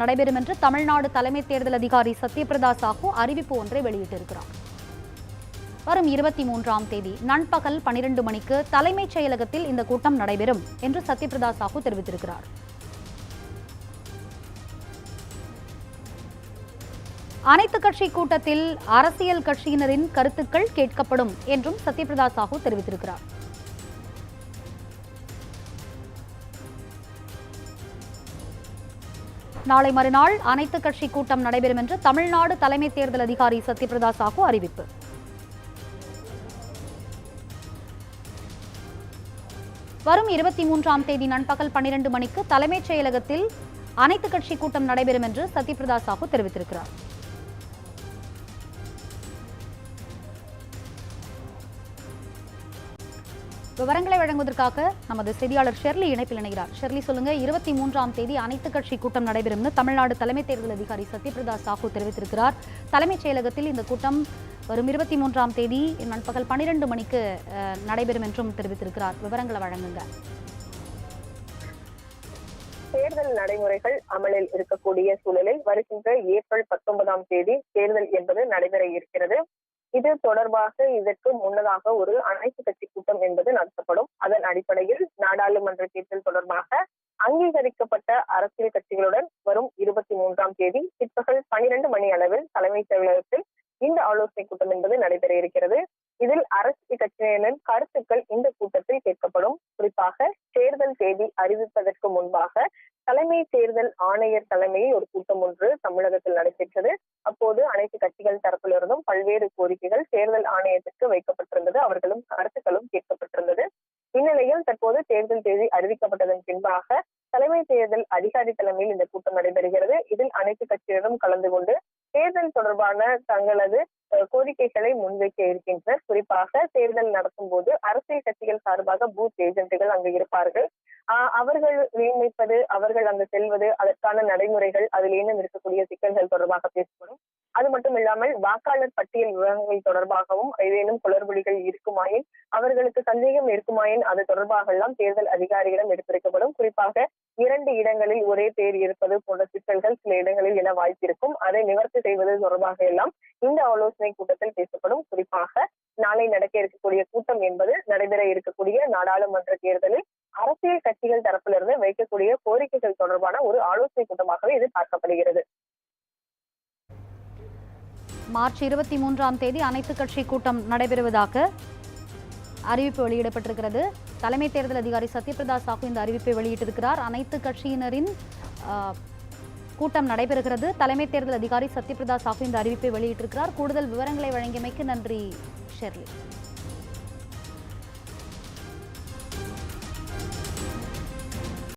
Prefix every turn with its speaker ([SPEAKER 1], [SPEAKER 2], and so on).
[SPEAKER 1] நடைபெறும் என்று தமிழ்நாடு தலைமை தேர்தல் அதிகாரி சத்யபிரதா சாஹூ அறிவிப்பு ஒன்றை வெளியிட்டிருக்கிறார். வரும் இருபத்தி மூன்றாம் தேதி நண்பகல் பனிரெண்டு மணிக்கு தலைமைச் செயலகத்தில் இந்த கூட்டம் நடைபெறும் என்று சத்யபிரதா சாஹூ தெரிவித்திருக்கிறார். அனைத்து கட்சி கூட்டத்தில் அரசியல் கட்சியினரின் கருத்துக்கள் கேட்கப்படும் என்றும் சத்யபிரதா சாஹூ தெரிவித்திருக்கிறார். நாளை மறுநாள் அனைத்து கட்சி கூட்டம் நடைபெறும் என்று தமிழ்நாடு தலைமை தேர்தல் அதிகாரி சத்யபிரதா சாஹூ அறிவிப்பு. வரும் இருபத்தி மூன்றாம் தேதி நண்பகல் பன்னிரண்டு மணிக்கு தலைமைச் செயலகத்தில் அனைத்து கட்சி கூட்டம் நடைபெறும் என்று சத்யபிரதா சாஹூ தெரிவித்திருக்கிறார். விவரங்களை வழங்குவதற்காக நமது செய்தியாளர் ஷெர்லி இணைப்பில் இணைகிறார். ஷெர்லி சொல்லுங்க. இருபத்தி மூன்றாம் தேதி அனைத்து கட்சி கூட்டம் நடைபெறும் தமிழ்நாடு தலைமை தேர்தல் அதிகாரி சத்யபிரதா சாஹூ தெரிவித்திருக்கிறார். தலைமைச் செயலகத்தில் இந்த கூட்டம் வரும் இருபத்தி மூன்றாம் தேதி நண்பகல் பன்னிரண்டு மணிக்கு அஹ், நடைபெறும் என்றும் தெரிவித்திருக்கிறார். விவரங்களை வழங்குங்க.
[SPEAKER 2] தேர்தல் நடைமுறைகள் அமலில் இருக்கக்கூடிய சூழலில் வருகின்ற ஏப்ரல் பத்தொன்பதாம் தேதி தேர்தல் என்பது நடைபெற இருக்கிறது. இது தொடர்பாக இதற்கு முன்னதாக ஒரு அனைத்து கட்சி கூட்டம் என்பது நடத்தப்படும். அதன் அடிப்படையில் நாடாளுமன்ற தேர்தல் தொடர்பாக அங்கீகரிக்கப்பட்ட அரசியல் கட்சிகளுடன் வரும் இருபத்தி மூன்றாம் தேதி பிற்பகல் பனிரெண்டு மணி அளவில் தலைமைச் செயலகத்தில் இந்த ஆலோசனை கூட்டம் என்பது நடைபெற இருக்கிறது. இதில் அரசியல் கட்சியினரின் கருத்துக்கள் இந்த கூட்டத்தில் கேட்கப்படும். குறிப்பாக தேதி அறிவிப்பதற்கு முன்பாக தலைமை தேர்தல் ஆணையர் தலைமையில் ஒரு கூட்டம் ஒன்று தமிழகத்தில் நடைபெற்றது. அப்போது அனைத்து கட்சிகள் தரப்பிலிருந்தும் பல்வேறு கோரிக்கைகள் தேர்தல் ஆணையத்திற்கு வைக்கப்பட்டிருந்தது. அவர்களும் கருத்துக்களும் கேட்கப்பட்டிருந்தது. இந்நிலையில் தற்போது தேர்தல் தேதி அறிவிக்கப்பட்டதன் பின்பாக தலைமை தேர்தல் அதிகாரி தலைமையில் இந்த கூட்டம் நடைபெறுகிறது. இதில் அனைத்து கட்சியினரும் கலந்து கொண்டு தேர்தல் தொடர்பான தங்களது கோரிக்கைகளை முன்வைக்க இருக்கின்றனர். குறிப்பாக தேர்தல் நடத்தும் போது அரசியல் கட்சிகள் சார்பாக பூத் ஏஜென்ட்டுகள் அங்கு இருப்பார்கள். அவர்கள் நியமிப்பது அவர்கள் அங்கு செல்வது அதற்கான நடைமுறைகள் அதில் ஏனும் இருக்கக்கூடிய சிக்கல்கள் தொடர்பாக பேசப்படும். அது மட்டும் இல்லாமல் வாக்காளர் பட்டியல் விவரங்கள் தொடர்பாகவும் ஏதேனும் குளறுபடிகள் இருக்குமாயின் அவர்களுக்கு சந்தேகம் இருக்குமாயின் அது தொடர்பாக எல்லாம் தேர்தல் அதிகாரிகளிடம் எடுத்திருக்கப்படும். குறிப்பாக இரண்டு இடங்களில் ஒரே பேர் இருப்பது போன்ற சிக்கல்கள் சில இடங்களில் என வாய்ப்பிருக்கும் அதை நிவர்த்தி செய்வது தொடர்பாக எல்லாம் இந்த ஆலோசனை கூட்டத்தில் பேசப்படும். குறிப்பாக நாளை நடக்க இருக்கக்கூடிய கூட்டம் என்பது நடைபெற இருக்கக்கூடிய நாடாளுமன்ற தேர்தலில் அரசியல் கட்சிகள் தரப்பிலிருந்து வைக்கக்கூடிய கோரிக்கைகள் தொடர்பான ஒரு ஆலோசனை கூட்டமாகவே இது பார்க்கப்படுகிறது.
[SPEAKER 1] மார்ச் இருபத்தி மூன்றாம் தேதி அனைத்து கட்சி கூட்டம் நடைபெறுவதாக அறிவிப்பு வெளியிடப்பட்டிருக்கிறது. தலைமை தேர்தல் அதிகாரி சத்யபிரதா சாஹூ இந்த அறிவிப்பை வெளியிட்டிருக்கிறார். அனைத்து கட்சியினரின் ஆஹ், கூட்டம் நடைபெறுகிறது. தலைமை தேர்தல் அதிகாரி சத்யபிரதா சாஹூ இந்த அறிவிப்பை வெளியிட்டிருக்கிறார். கூடுதல் விவரங்களை வழங்கியமைக்கு நன்றி ஷெர்லி